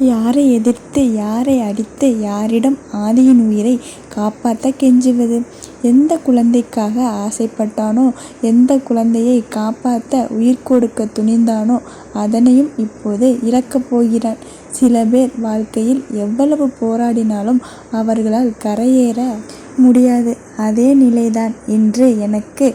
யாரை எதிர்த்து யாரை அடித்து யாரிடம் ஆதியின் உயிரை காப்பாற்ற கெஞ்சுவது? எந்த குழந்தைக்காக ஆசைப்பட்டானோ எந்த குழந்தையை காப்பாற்ற உயிர் கொடுக்க துணிந்தானோ அதனையும் இப்போது இழக்கப் போகிறான். சில பேர் வாழ்க்கையில் எவ்வளவு போராடினாலும் அவர்களால் கரையேற முடியாது. அதே நிலைதான் இன்று எனக்கு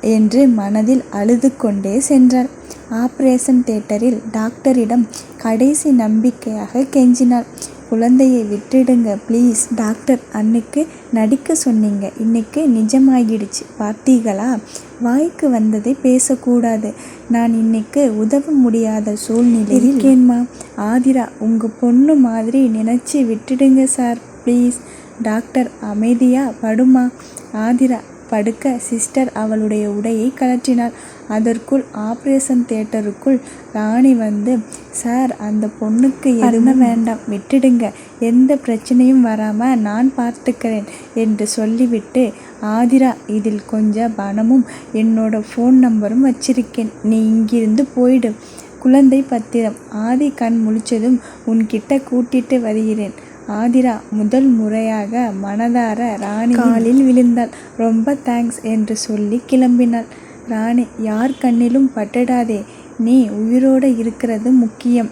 என்று மனதில் அழுது கொண்டே சென்றாள். ஆபரேஷன் தியேட்டரில் டாக்டரிடம் கடைசி நம்பிக்கையாக கெஞ்சினாள். குழந்தையை விட்டுடுங்க பிளீஸ். டாக்டர் அன்னைக்கு நடிக்க சொன்னீங்க. இன்னைக்கு நிஜமாகிடுச்சு. பார்த்தீங்களா வாய்க்கு வந்ததை பேசக்கூடாது. நான் இன்னைக்கு உதவ முடியாத சூழ்நிலையில் இருக்கேன்மா. ஆதிரா உங்க பொண்ணு மாதிரி நினைச்சு விட்டுடுங்க சார். ப்ளீஸ். டாக்டர் அமைதியா படுமா? ஆதிரா படுக்க சிஸ்டர் அவளுடைய உடையை கழற்றினாள். அதற்குள் ஆபரேஷன் தியேட்டருக்குள் ராணி வந்து சார் அந்த பொண்ணுக்கு எதுவும் வேண்டாம். விட்டுடுங்க. எந்த பிரச்சனையும் வராம நான் பார்த்துக்கிறேன் என்று சொல்லிவிட்டு ஆதிரா இதில் கொஞ்சம் பணமும் என்னோட போன் நம்பரும் வச்சிருக்கேன். நீ இங்கிருந்து போயிடு. குழந்தை பத்திரம். ஆதி கண் முழிச்சதும் உன்கிட்ட கூட்டிட்டு வருகிறேன். ஆதிரா முதல் முறையாக மனதார ராணி காலில் விழுந்தாள். ரொம்ப தேங்க்ஸ் என்று சொல்லி கிளம்பினாள். ராணி யார் கண்ணிலும் பட்டுடாதே நீ உயிரோட இருக்கிறது முக்கியம்.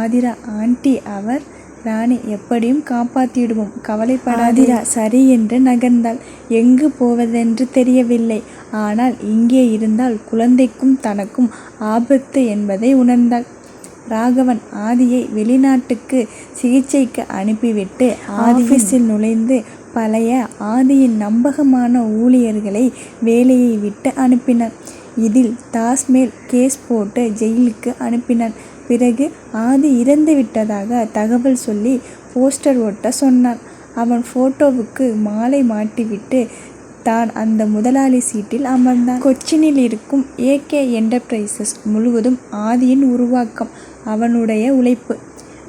ஆதிரா ஆண்டி அவர் ராணி எப்படியும் காப்பாத்திடுவோம் கவலைப்படாதே சரி என்று நகர்ந்தாள். எங்கு போவதென்று தெரியவில்லை. ஆனால் இங்கே இருந்தால் குழந்தைக்கும் தனக்கும் ஆபத்து என்பதை உணர்ந்தாள். ராகவன் ஆதியை வெளிநாட்டுக்கு சிகிச்சைக்கு அனுப்பிவிட்டு ஆபீஸில் நுழைந்து பழைய ஆதியின் நம்பகமான ஊழியர்களை வேலையை விட்டு அனுப்பினான். இதில் தாஸ்மேல் கேஸ் போட்டு ஜெயிலுக்கு அனுப்பினான். பிறகு ஆதி இறந்து விட்டதாக தகவல் சொல்லி போஸ்டர் ஒட்ட சொன்னான். அவன் போட்டோவுக்கு மாலை மாட்டிவிட்டு தான் அந்த முதலாளி சீட்டில் அமர்ந்தான். கொச்சினில் இருக்கும் ஏ. கே. என்டர்பிரைசஸ் முழுவதும் ஆதியின் உருவாக்கம் அவனுடைய உழைப்பு.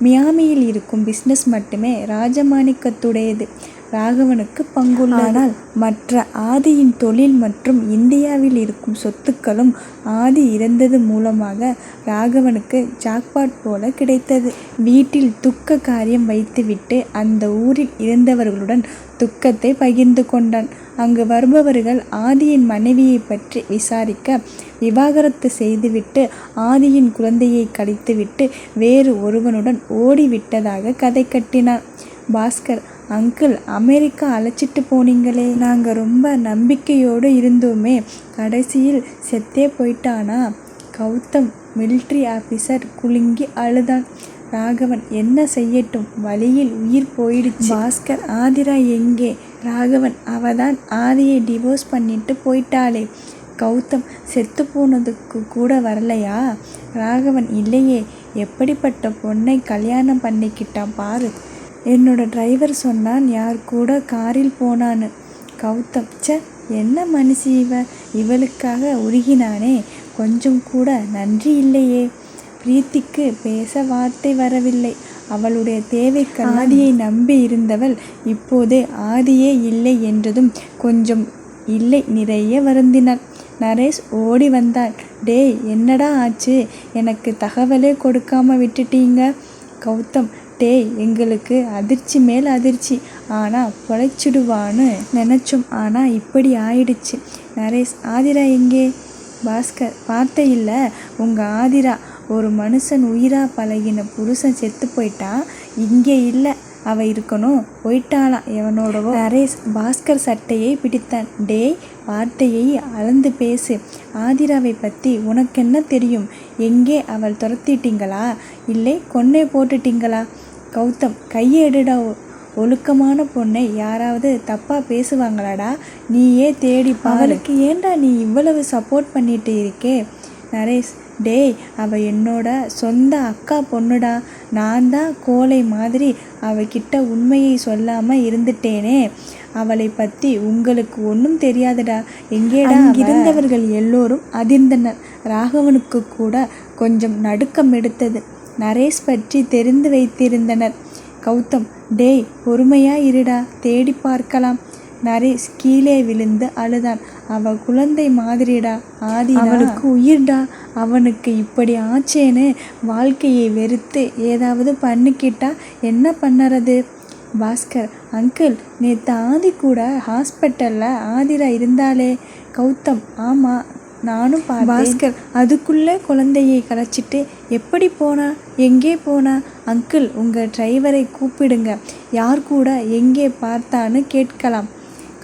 மியாமியில் இருக்கும் பிசினஸ் மட்டுமே ராஜமாணிக்கத்துடையது ராகவனுக்கு பங்குள்ளானால் மற்ற ஆதியின் தொழில் மற்றும் இந்தியாவில் இருக்கும் சொத்துக்களும் ஆதி இறந்தது மூலமாக ராகவனுக்கு ஜாக்பாட் போல கிடைத்தது. வீட்டில் துக்க காரியம் வைத்துவிட்டு அந்த ஊரில் இறந்தவர்களுடன் துக்கத்தை பகிர்ந்து கொண்டான். அங்கு வருபவர்கள் ஆதியின் மனைவியைப் பற்றி விசாரிக்க விவாகரத்து செய்துவிட்டு ஆதியின் குழந்தையை கடத்திவிட்டு வேறு ஒருவனுடன் ஓடிவிட்டதாக கதை கட்டினான். பாஸ்கர் அங்கிள் அமெரிக்கா அழைச்சிட்டு போனீங்களே நாங்க ரொம்ப நம்பிக்கையோடு இருந்தோமே கடைசியில் செத்தே போயிட்டானா கவுதம் மிலிட்டரி ஆபீசர் குலுங்கி அழுதான். ராகவன் என்ன செய்யட்டும் வழியில் உயிர் போயிடுச்சு. பாஸ்கர் ஆதிரா எங்கே ராகவன் அவதான் ஆதியை டிவோர்ஸ் பண்ணிட்டு போயிட்டாளே. கௌதம் செத்து போனதுக்கு கூட வரலையா? ராகவன் இல்லையே எப்படிப்பட்ட பொண்ணை கல்யாணம் பண்ணிக்கிட்டான் பாரு. என்னோட டிரைவர் சொன்னான் யார் கூட காரில் போனான்னு. கௌதம் ச்ச என்ன மனுஷி இவ? இவளுக்காக உருகினானே கொஞ்சம் கூட நன்றி இல்லையே. பிரீத்திக்கு பேச வார்த்தை வரவில்லை. அவளுடைய தேவைக்கு ஆதியை நம்பி இருந்தவள் இப்போது ஆதியே இல்லை என்றதும் கொஞ்சம் இல்லை நிறைய வருந்தினாள். நரேஷ் ஓடி வந்தான். டேய் என்னடா ஆச்சு எனக்கு தகவலே கொடுக்காம விட்டுட்டீங்க. கவுதம் டேய் எங்களுக்கு அதிர்ச்சி மேல் அதிர்ச்சி. ஆனா பொழைச்சிடுவான்னு நினைச்சோம் ஆனா இப்படி ஆயிடுச்சு. நரேஷ் ஆதிரா எங்கே? பாஸ்கர் பார்த்தையில்ல உங்க ஆதிரா ஒரு மனுஷன் உயிராக பழகின புருஷன் செத்து போயிட்டான் இங்கே இல்லை அவ இருக்கணும் போயிட்டாளாம் எவனோடவோ நரேஷ் பாஸ்கர் சட்டையை பிடித்தான். டேய் வார்த்தையை அளந்து பேசு. ஆதிராவை பற்றி உனக்கென்ன தெரியும்? எங்கே அவள் துரத்திட்டீங்களா? இல்லை கொன்னே போட்டுட்டீங்களா? கௌதம் கையை எடுடா ஒழுக்கமான பொண்ணை யாராவது தப்பாக பேசுவாங்களாடா? நீயே தேடி அவளுக்கு ஏன்டா நீ இவ்வளவு சப்போர்ட் பண்ணிட்டு இருக்கே? நரேஷ் டேய் அவ என்னோட சொந்த அக்கா பொண்ணுடா. நான்தான் கோழை மாதிரி அவகிட்ட உண்மையை சொல்லாம இருந்துட்டேனே. அவளைப் பத்தி உங்களுக்கு ஒண்ணும் தெரியாதுடா. எங்கேடா அவ? அங்கிருந்தவர்கள் எல்லோரும் அதிர்ந்தனர். ராகவனுக்குக் கூட கொஞ்சம் நடுக்கம் எடுத்தது. நரேஷ் பற்றி தெரிந்து வைத்திருந்தனர். கவுதம் டேய் பொறுமையா இருடா தேடிப் பார்க்கலாம். நரேஷ் கீழே விழுந்து அழுதான். அவ குழந்தை மாதிரிடா ஆதி அவளுக்கு உயிர்டா அவனுக்கு இப்படி ஆச்சேன்னு வாழ்க்கையை வெறுத்து ஏதாவது பண்ணிக்கிட்டா என்ன பண்ணறது? பாஸ்கர் அங்கிள் நேற்று ஆதி கூட ஹாஸ்பிட்டலில் ஆதிரா இருந்தாளே. கௌதம் ஆமாம் நானும் பா பாஸ்கர் அதுக்குள்ளே குழந்தையை கலைச்சிட்டு எப்படி போனா? எங்கே போனா? அங்கிள் உங்கள் டிரைவரை கூப்பிடுங்க. யார் கூட எங்கே பார்த்தான்னு கேட்கலாம்.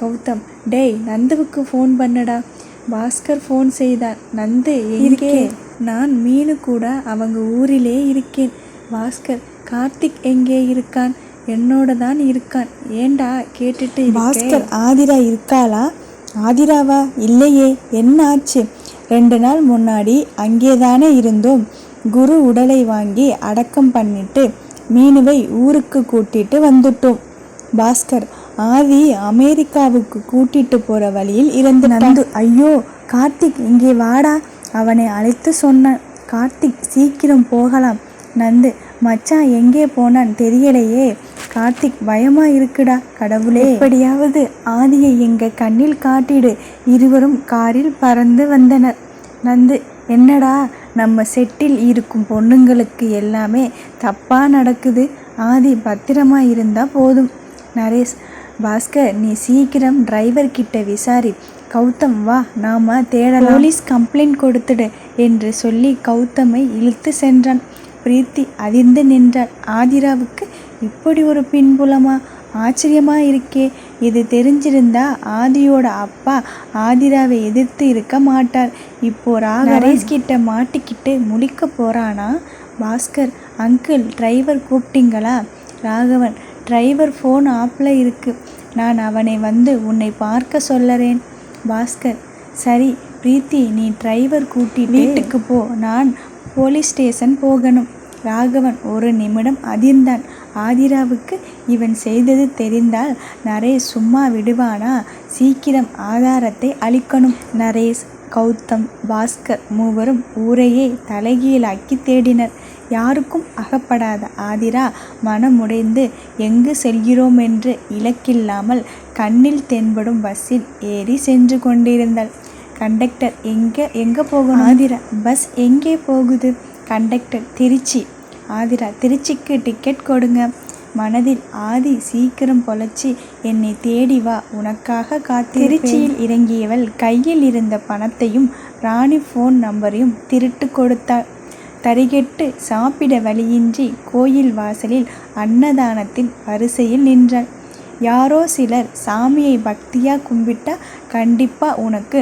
கௌதம் டேய் நந்துவுக்கு ஃபோன் பண்ணுடா. பாஸ்கர் ஃபோன் செய்தார். நந்து எங்கே? நான் மீனு கூட அவங்க ஊரிலே இருக்கேன். பாஸ்கர் கார்த்திக் எங்கே இருக்கான்? என்னோட தான் இருக்கான். ஏண்டா? கேட்டுட்டு பாஸ்கர் ஆதிரா இருக்காளா? ஆதிராவா? இல்லையே என்ன ஆச்சு? ரெண்டு நாள் முன்னாடி அங்கே தானே இருந்தோம். குரு உடலை வாங்கி அடக்கம் பண்ணிட்டு மீனுவை ஊருக்கு கூட்டிட்டு வந்துட்டோம். பாஸ்கர் ஆதி அமெரிக்காவுக்கு கூட்டிட்டு போற வழியில் இறந்து நந்து ஐயோ கார்த்திக் இங்கே வாடா அவனை அழைத்து சொன்னான். கார்த்திக் சீக்கிரம் போகலாம். நந்து மச்சான் எங்கே போனான் தெரியலையே. கார்த்திக் பயமா இருக்குடா கடவுளே. எப்படியாவது ஆதியை எங்க கண்ணில் காட்டிடு. இருவரும் காரில் பறந்து வந்தனர். நந்து என்னடா நம்ம செட்டில் இருக்கும் பொண்ணுங்களுக்கு எல்லாமே தப்பா நடக்குது. ஆதி பத்திரமா இருந்தா போதும். நரேஷ் பாஸ்கர் நீ சீக்கிரம் டிரைவர் கிட்ட விசாரி. கௌதம் வா நாம தேடலாம். போலீஸ் கம்ப்ளைண்ட் கொடுத்துடு என்று சொல்லி கௌதமை இழுத்து சென்றான். பிரீத்தி அதிர்ந்து நின்றாள். ஆதிராவுக்கு இப்படி ஒரு பின்புலமா? ஆச்சரியமா இருக்கே. இது தெரிஞ்சிருந்தா ஆதியோட அப்பா ஆதிராவை எதிர்த்து இருக்க மாட்டார். இப்போ நரேஷ் கிட்ட மாட்டிக்கிட்டு முழிக்க போறானா? பாஸ்கர் அங்கிள் டிரைவர் கூப்பிட்டீங்களா? ராகவன் டிரைவர் ஃபோன் ஆப்பில் இருக்கு. நான் அவனை வந்து உன்னை பார்க்க சொல்லறேன். பாஸ்கர் சரி பிரீத்தி நீ டிரைவர் கூட்டி வீட்டுக்கு போ. நான் போலீஸ் ஸ்டேஷன் போகணும். ராகவன் ஒரு நிமிடம் அதிர்ந்தான். ஆதிராவுக்கு இவன் செய்தது தெரிந்தால் நரேஷ் சும்மா விடுவானா? சீக்கிரம் ஆதாரத்தை அளிக்கணும். நரேஷ் கௌதம் பாஸ்கர் மூவரும் ஊரையே தலைகீழாக்கி தேடினர். யாருக்கும் அகப்படாத ஆதிரா மனமுடைந்து எங்கு செல்கிறோம் என்று இலக்கில்லாமல் கண்ணில் தென்படும் பஸ்ஸில் ஏறி சென்று கொண்டிருந்தாள். கண்டக்டர் எங்கே எங்கே போகணும்? ஆதிரா பஸ் எங்கே போகுது? கண்டக்டர் திருச்சி. ஆதிரா திருச்சிக்கு டிக்கெட் கொடுங்க. மனதில் ஆதி சீக்கிரம் பொழைச்சி என்னை தேடி வா உனக்காக காத்து திருச்சியில் இறங்கியவள் கையில் இருந்த பணத்தையும் ராணி ஃபோன் நம்பரையும் திருட்டு கொடுத்தாள். தரிகெட்டு சாப்பிட வழியின்றி கோயில் வாசலில் அன்னதானத்தின் வரிசையில் நின்றாள். யாரோ சிலர் சாமியை பக்தியா கும்பிட்டா கண்டிப்பா உனக்கு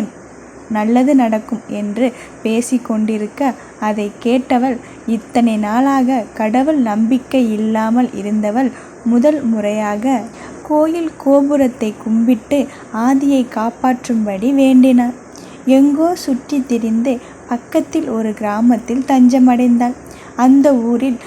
நல்லது நடக்கும் என்று பேசிக்கொண்டிருக்க அதை கேட்டவள் இத்தனை நாளாக கடவுள் நம்பிக்கை இல்லாமல் இருந்தவள் முதல் முறையாக கோயில் கோபுரத்தை கும்பிட்டு ஆதியை காப்பாற்றும்படி வேண்டினார் எங்கோ சுற்றி திரிந்து பக்கத்தில் ஒரு கிராமத்தில் தஞ்சமடைந்தாள். அந்த ஊரில்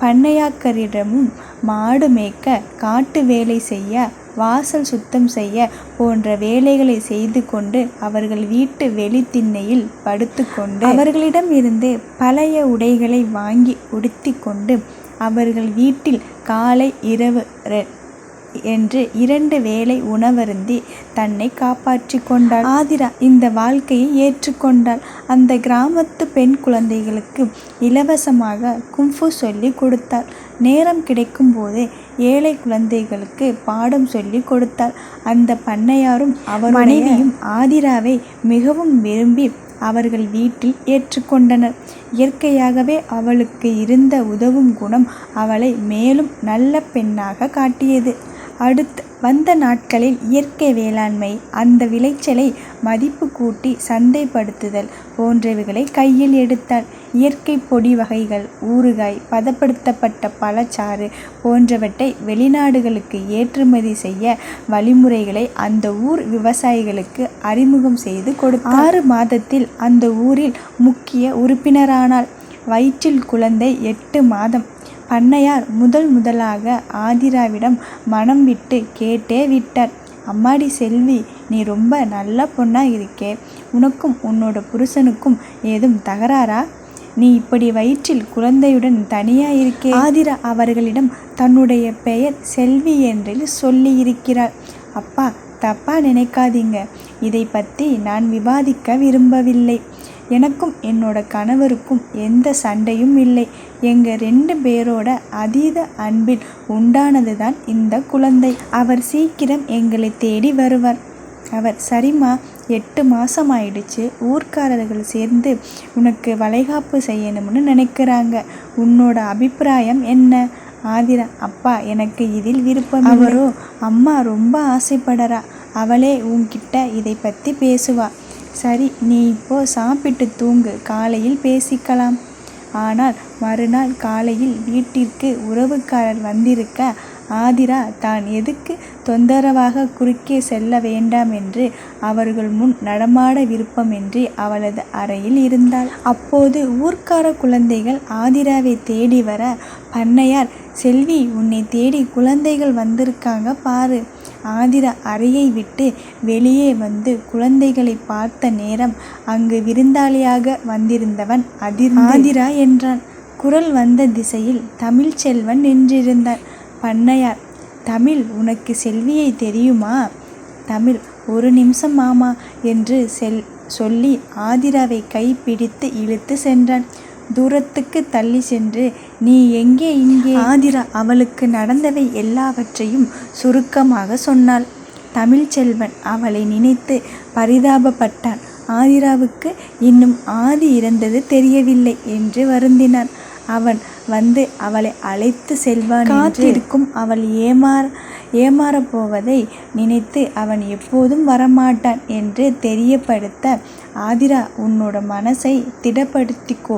பண்ணையாக்கரிடமும் மாடு மேய்க்க காட்டு வேலை செய்ய வாசல் சுத்தம் செய்ய போன்ற வேலைகளை செய்து கொண்டு அவர்கள் வீட்டு வெளித்திண்ணையில் படுத்துக்கொண்டு அவர்களிடம் இருந்து பழைய உடைகளை வாங்கி உடுத்தி கொண்டு அவர்கள் வீட்டில் காலை இரவு என்று இரண்டு வேளை உணவருந்தி தன்னை காப்பாற்றி கொண்டாள். ஆதிரா இந்த வாழ்க்கையை ஏற்றுக்கொண்டாள் அந்த கிராமத்து பெண் குழந்தைகளுக்கு இலவசமாக கும்ஃபு சொல்லி கொடுத்தாள். நேரம் கிடைக்கும் போதே ஏழை குழந்தைகளுக்கு பாடம் சொல்லி கொடுத்தாள். அந்த பண்ணையாரும் அவர் மனைவியும் ஆதிராவை மிகவும் விரும்பி அவர்கள் வீட்டில் ஏற்றுக்கொண்டனர் இயற்கையாகவே அவளுக்கு இருந்த உதவும் குணம் அவளை மேலும் நல்ல பெண்ணாக காட்டியது. அடுத்து வந்த நாட்களில் இயற்கை வேளாண்மை அந்த விளைச்சலை மதிப்பு கூட்டி சந்தைப்படுத்துதல் போன்றவைகளை கையில் எடுத்தால் இயற்கை பொடி வகைகள் ஊறுகாய் பதப்படுத்தப்பட்ட பழச்சாறு போன்றவற்றை வெளிநாடுகளுக்கு ஏற்றுமதி செய்ய வழிமுறைகளை அந்த ஊர் விவசாயிகளுக்கு அறிமுகம் செய்து கொடுத்தார் ஆறு மாதத்தில் அந்த ஊரில் முக்கிய உறுப்பினரானால் வயிற்றில் குழந்தை எட்டு மாதம் பண்ணையார் முதல் முதலாக ஆதிராவிடம் மனம் விட்டு கேட்டே விட்டார். அம்மாடி செல்வி நீ ரொம்ப நல்ல பொண்ணா இருக்கே. உனக்கும் உன்னோட புருஷனுக்கும் ஏதும் தகராறா? நீ இப்படி வயிற்றில் குழந்தையுடன் தனியா இருக்கே ஆதிரா அவர்களிடம் தன்னுடைய பெயர் செல்வி என்றில் சொல்லியிருக்கிறார் அப்பா தப்பாக நினைக்காதீங்க. இதை பற்றி நான் விவாதிக்க விரும்பவில்லை. எனக்கும் என்னோட கணவருக்கும் எந்த சண்டையும் இல்லை. எங்கள் ரெண்டு பேரோட அதீத அன்பில் உண்டானது தான் இந்த குழந்தை. அவர் சீக்கிரம் எங்களை தேடி வருவார். அவர் சரிம்மா எட்டு மாதம் ஆயிடுச்சு ஊர்க்காரர்கள் சேர்ந்து உனக்கு வளைகாப்பு செய்யணும்னு நினைக்கிறாங்க. உன்னோட அபிப்பிராயம் என்ன? ஆதிரா அப்பா எனக்கு இதில் விருப்பம் அவரோ அம்மா ரொம்ப ஆசைப்படுறா. அவளே உன்கிட்ட இதை பற்றி பேசுவா. சரி நீ இப்போ சாப்பிட்டு தூங்கு காலையில் பேசிக்கலாம். ஆனால் மறுநாள் காலையில் வீட்டிற்கு உறவுக்காரர் வந்திருக்க ஆதிரா தான் எதுக்கு தொந்தரவாக குறுக்கே செல்ல வேண்டாம் என்று அவர்கள் முன் நடமாட விருப்பமின்றி அவளது அறையில் இருந்தாள். அப்போது ஊர்க்கார குழந்தைகள் ஆதிராவை தேடி வர பண்ணையார் செல்வி உன்னை தேடி குழந்தைகள் வந்திருக்காங்க பாரு. ஆதிரா அறையை விட்டு வெளியே வந்து குழந்தைகளை பார்த்த நேரம் அங்கு விருந்தாளியாக வந்திருந்தவன் அதிர் ஆதிரா என்றான். குரல் வந்த திசையில் தமிழ்ச்செல்வன் நின்றிருந்தான். பண்ணையார் தமிழ் உனக்கு செல்வியை தெரியுமா? தமிழ் ஒரு நிமிஷம் மாமா என்று செல் சொல்லி ஆதிராவை கை பிடித்து இழுத்து சென்றான். தூரத்துக்கு தள்ளி சென்று நீ எங்கே இங்கே? ஆதிரா அவளுக்கு நடந்தவை எல்லாவற்றையும் சுருக்கமாக சொன்னாள். தமிழ்ச்செல்வன் அவளை நினைத்து பரிதாபப்பட்டான். ஆதிராவுக்கு இன்னும் ஆதி இறந்தது தெரியவில்லை என்று வருந்தினான். அவன் வந்து அவளை அழைத்து செல்வான் காத்திருக்கும் அவள் ஏமாற ஏமாறப் போவதை நினைத்து அவன் எப்போதும் வரமாட்டான் என்று தெரியப்படுத்த ஆதிரா உன்னோட மனசை திடப்படுத்திக்கோ.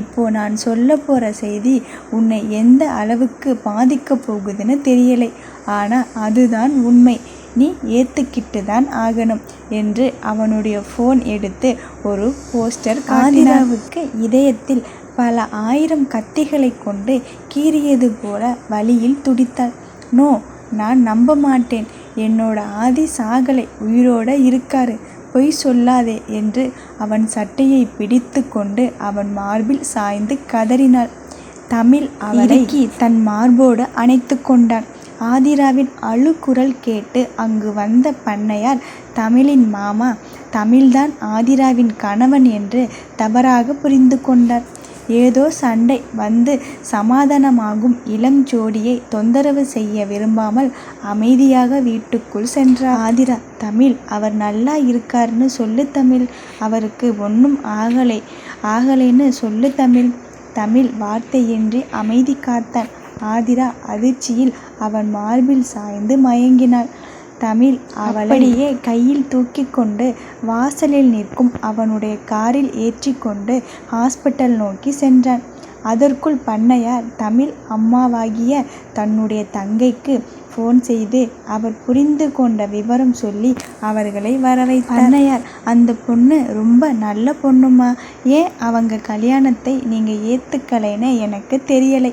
இப்போ நான் சொல்ல போகிற செய்தி உன்னை எந்த அளவுக்கு பாதிக்கப் போகுதுன்னு தெரியலை. ஆனால் அதுதான் உண்மை. நீ ஏற்றுக்கிட்டு தான் ஆகணும் என்று அவனுடைய ஃபோன் எடுத்து ஒரு போஸ்டர் ஆதிராவுக்கு இதயத்தில் பல ஆயிரம் கத்திகளை கொண்டு கீறியது போல வழியில் துடித்தாள். நோ நான் நம்ப மாட்டேன். என்னோட ஆதி சாகலை உயிரோட இருக்காரு. பொய் சொல்லாதே என்று அவன் சட்டையை பிடித்து கொண்டு அவன் மார்பில் சாய்ந்து கதறினாள். தமிழ் அவளை தன் மார்போடு அணைத்து கொண்டான். ஆதிராவின் அழுகுரல் கேட்டு அங்கு வந்த பண்ணையார் தமிழின் மாமா தமிழ்தான் ஆதிராவின் கணவன் என்று தவறாக புரிந்து கொண்டார். ஏதோ சண்டை வந்து சமாதானமாகும். இளம் ஜோடியை தொந்தரவு செய்ய விரும்பாமல் அமைதியாக வீட்டுக்குள் சென்றார். ஆதிரா தமிழ் அவர் நல்லா இருக்காருன்னு சொல்லு தமிழ். அவருக்கு ஒன்றும் ஆகலை ஆகலைன்னு சொல்லு தமிழ். தமிழ் வார்த்தையின்றி அமைதி காத்தான். ஆதிரா அதிர்ச்சியில் அவன் மார்பில் சாய்ந்து மயங்கினாள். தமிழ் அவளையே கையில் தூக்கி கொண்டு வாசலில் நிற்கும் அவனுடைய காரில் ஏற்றி கொண்டு ஹாஸ்பிட்டல் நோக்கி சென்றான். அதற்குள் பண்ணையார் தமிழ் அம்மாவாகிய தன்னுடைய தங்கைக்கு ஃபோன் செய்து அவர் புரிந்து கொண்ட விவரம் சொல்லி அவர்களை வரவைத்தார். பண்ணையார் அந்த பொண்ணு ரொம்ப நல்ல பொண்ணுமா? ஏன் அவங்க கல்யாணத்தை நீங்கள் ஏற்றுக்கலைன்னு எனக்கு தெரியலை.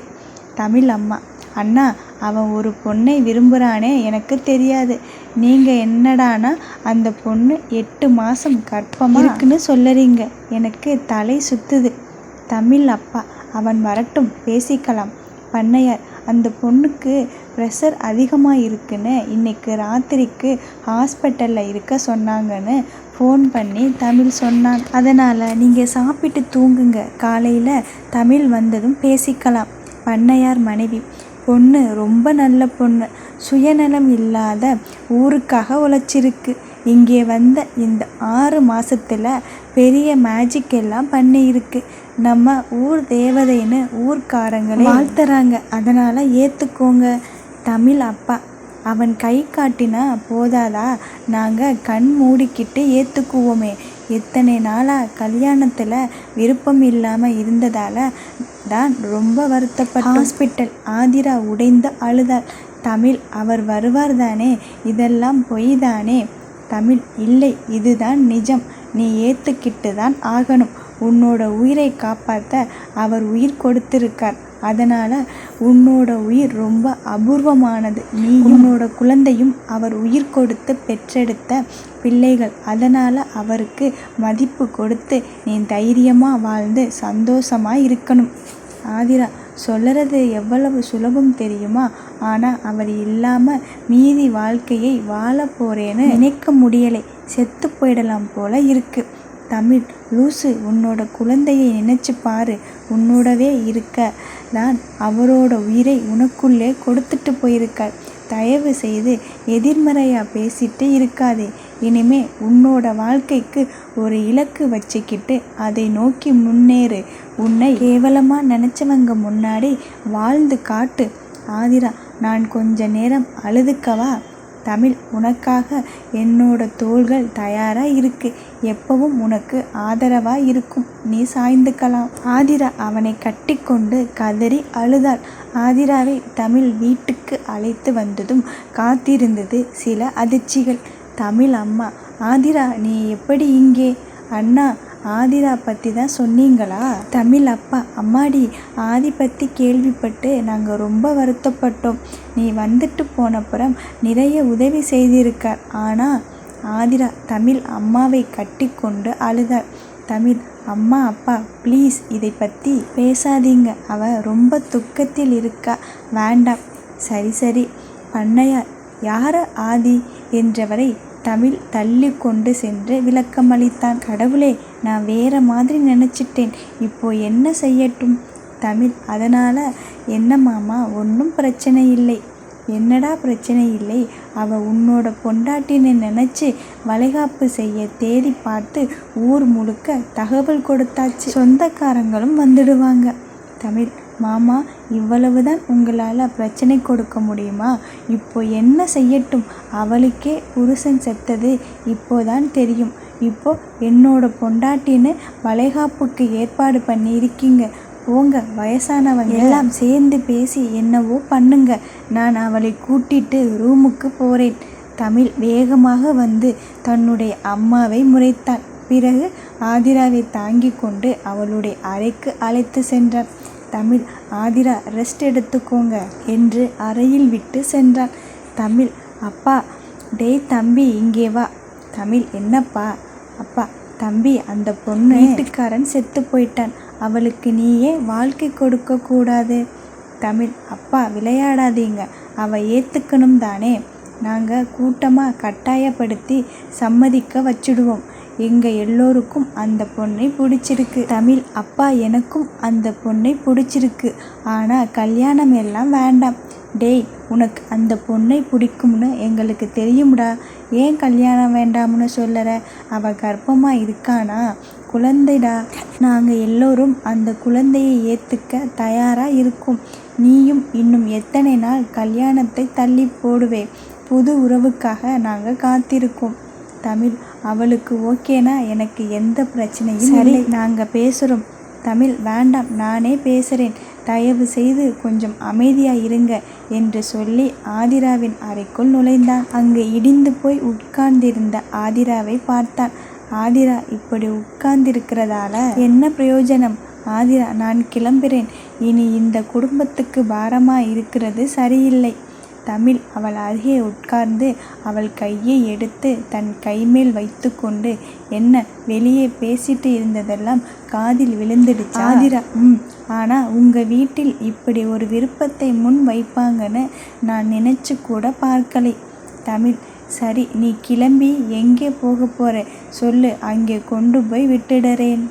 தமிழ் அம்மா அண்ணா அவன் ஒரு பொண்ணை விரும்புகிறானே எனக்கு தெரியாது. நீங்கள் என்னடானா அந்த பொண்ணு எட்டு மாதம் கர்ப்பமாக இருக்குன்னு சொல்லறீங்க. எனக்கு தலை சுத்துது. தமிழ் அப்பா அவன் வரட்டும் பேசிக்கலாம். பண்ணையார் அந்த பொண்ணுக்கு ப்ரெஷர் அதிகமாக இருக்குன்னு இன்னைக்கு ராத்திரிக்கு ஹாஸ்பிட்டலில் இருக்க சொன்னாங்கன்னு ஃபோன் பண்ணி தமிழ் சொன்னான். அதனால் நீங்கள் சாப்பிட்டு தூங்குங்க. காலையில் தமிழ் வந்ததும் பேசிக்கலாம். பண்ணையார் மனைவி பொண்ணு ரொம்ப நல்ல பொண்ணு. சுயநலம் இல்லாத ஊருக்காக உழைச்சிருக்கு. இங்கே வந்த இந்த ஆறு மாதத்தில் பெரிய மேஜிக் எல்லாம் பண்ணியிருக்கு. நம்ம ஊர் தேவதைன்னு ஊர்க்காரங்களை வாழ்த்துறாங்க. அதனால் ஏற்றுக்கோங்க தமிழ் அப்பா அவன் கை காட்டினா போதாதா? நாங்கள் கண் மூடிக்கிட்டு ஏற்றுக்குவோமே எத்தனை நாளாக கல்யாணத்தில் விருப்பம் இல்லாமல் இருந்ததால் தான் ரொம்ப வருத்தப்பட்ட ஹாஸ்பிட்டல் ஆதிரா உடைந்து அழுதாள். தமிழ் அவர் வருவார் தானே? இதெல்லாம் பொய் தானே தமிழ் இல்லை இதுதான் நிஜம். நீ ஏற்றுக்கிட்டு தான் ஆகணும். உன்னோட உயிரை காப்பாற்ற அவர் உயிர் கொடுத்திருக்கார். அதனால் உன்னோட உயிர் ரொம்ப அபூர்வமானது. நீ உன்னோட குழந்தையும் அவர் உயிர் கொடுத்து பெற்றெடுத்த பிள்ளைகள். அதனால் அவருக்கு மதிப்பு கொடுத்து நீ தைரியமாக வாழ்ந்து சந்தோஷமாக இருக்கணும். ஆதிரா சொல்லுறது எவ்வளவு சுலபம் தெரியுமா? ஆனால் அவர் இல்லாமல் மீதி வாழ்க்கையை வாழப் போகிறேன்னு நினைக்க முடியலை. செத்து போயிடலாம் போல இருக்குது தமிழ் லூசு உன்னோட குழந்தையை நினைச்சு பாரு உன்னோடவே இருக்க. தான் அவரோட உயிரை உனக்குள்ளே கொடுத்துட்டு போயிருக்க. தயவு செய்து எதிர்மறையா பேசிட்டு இருக்காதே. இனிமே உன்னோட வாழ்க்கைக்கு ஒரு இலக்கு வச்சுக்கிட்டு அதை நோக்கி முன்னேறு. உன்னை கேவலமா நினைச்சவங்க முன்னாடி வாழ்ந்து காட்டு. ஆதிரா நான் கொஞ்ச நேரம் அழுதுக்கவா? தமிழ் உனக்காக என்னோட தோள்கள் தயாராக இருக்கு. எப்பவும் உனக்கு ஆதரவாய் இருக்கும் நீ சாய்ந்துக்கலாம். ஆதிரா அவனை கட்டிக்கொண்டு கதறி அழுதாள். ஆதிராவை தமிழ் வீட்டுக்கு அழைத்து வந்ததும் காத்திருந்தது சில அதிர்ச்சிகள். தமிழ் அம்மா ஆதிரா நீ எப்படி இங்கே? அண்ணா ஆதிரா பற்றி தான் சொன்னீங்களா? தமிழ் அப்பா அம்மாடி ஆதி பற்றி கேள்விப்பட்டு நாங்கள் ரொம்ப வருத்தப்பட்டோம். நீ வந்துட்டு போனப்புறம் நிறைய உதவி செய்திருக்க. ஆனால் ஆதிரா தமிழ் அம்மாவை கட்டி கொண்டு அழுதாள். தமிழ் அம்மா அப்பா ப்ளீஸ் இதை பற்றி பேசாதீங்க. அவ ரொம்ப துக்கத்தில் இருக்கா. வேண்டாம். சரி சரி. பண்ணையார் யார ஆதி? என்றவரை தமிழ் தள்ளி கொண்டு சென்று விளக்கமளித்தான். கடவுளே நான் வேற மாதிரி நினச்சிட்டேன். இப்போ என்ன செய்யட்டும்? தமிழ் அதனால் என்ன மாமா? ஒன்றும் பிரச்சனை இல்லை. என்னடா பிரச்சனை இல்லை? அவ உன்னோட பொண்டாட்டின்னு நினச்சி வளைகாப்பு செய்ய தேடி பார்த்து ஊர் முழுக்க தகவல் கொடுத்தாச்சு. சொந்தக்காரங்களும் வந்துடுவாங்க. தமிழ் மாமா இவ்வளவுதான் உங்களால் பிரச்சனை கொடுக்க முடியுமா? இப்போ என்ன செய்யட்டும்? அவளுக்கே புருஷன் செத்தது இப்போதான் தெரியும். இப்போ என்னோட பொண்டாட்டின்னு வளைகாப்புக்கு ஏற்பாடு பண்ணியிருக்கீங்க. போங்க வயசானவங்க எல்லாம் சேர்ந்து பேசி என்னவோ பண்ணுங்க. நான் அவளை கூட்டிட்டு ரூமுக்கு போறேன். தமிழ் வேகமாக வந்து தன்னுடைய அம்மாவை முறைத்தாள். பிறகு ஆதிராவை தாங்கி கொண்டு அவளுடைய அறைக்கு அழைத்து சென்றான் தமிழ் ஆதிரா ரெஸ்ட் எடுத்துக்கோங்க என்று அறையில் விட்டு சென்றான் தமிழ் அப்பா டேய் தம்பி இங்கே வா. தமிழ் என்னப்பா? அப்பா தம்பி அந்த பொண்ணு வீட்டுக்காரன் செத்து போயிட்டான். அவளுக்கு நீயே வாழ்க்கை கொடுக்க கூடாது தமிழ் அப்பா விளையாடாதீங்க. அவள் ஏற்றுக்கணும் தானே. நாங்கள் கூட்டமாக கட்டாயப்படுத்தி சம்மதிக்க வச்சிடுவோம். எங்கள் எல்லோருக்கும் அந்த பொண்ணை பிடிச்சிருக்கு. தமிழ் அப்பா எனக்கும் அந்த பொண்ணை பிடிச்சிருக்கு. ஆனால் கல்யாணம் எல்லாம் வேண்டாம். டேய் உனக்கு அந்த பொண்ணை பிடிக்கும்னு எங்களுக்கு தெரியும்டா. ஏன் கல்யாணம் வேண்டாம்னு சொல்லற? அவள் கர்ப்பமாக இருக்கானா? குழந்தைடா. நாங்கள் எல்லோரும் அந்த குழந்தையை ஏற்றுக்க தயாராக இருக்கோம். நீயும் இன்னும் எத்தனை நாள் கல்யாணத்தை தள்ளி போடுவே. புது உறவுக்காக நாங்கள் காத்திருக்கோம். தமிழ் அவளுக்கு ஓகேனா எனக்கு எந்த பிரச்சனையும் சரி. நாங்கள் பேசுகிறோம் தமிழ் வேண்டாம் நானே பேசுகிறேன் தயவு செய்து கொஞ்சம் அமைதியாக இருங்க என்று சொல்லி ஆதிராவின் அறைக்குள் நுழைந்தான். அங்கு இடிந்து போய் உட்கார்ந்திருந்த ஆதிராவை பார்த்தான். ஆதிரா இப்படி உட்கார்ந்திருக்கிறதால என்ன பிரயோஜனம்? ஆதிரா நான் கிளம்புறேன். இனி இந்த குடும்பத்துக்கு பாரமா இருக்கிறது சரியில்லை. தமிழ் அவள் அருகே உட்கார்ந்து அவள் கையை எடுத்து தன் கைமேல் வைத்து கொண்டு என்ன வெளியே பேசிட்டு இருந்ததெல்லாம் காதில் விழுந்துடுச்சு? ஆதிரா ம் ஆனால் உங்கள் வீட்டில் இப்படி ஒரு விருப்பத்தை முன் வைப்பாங்கன்னு நான் நினச்சி கூட பார்க்கலை. தமிழ் சரி நீ கிளம்பி எங்கே போக போற? சொல்லு அங்கே கொண்டு போய் விட்டுடுறேன்.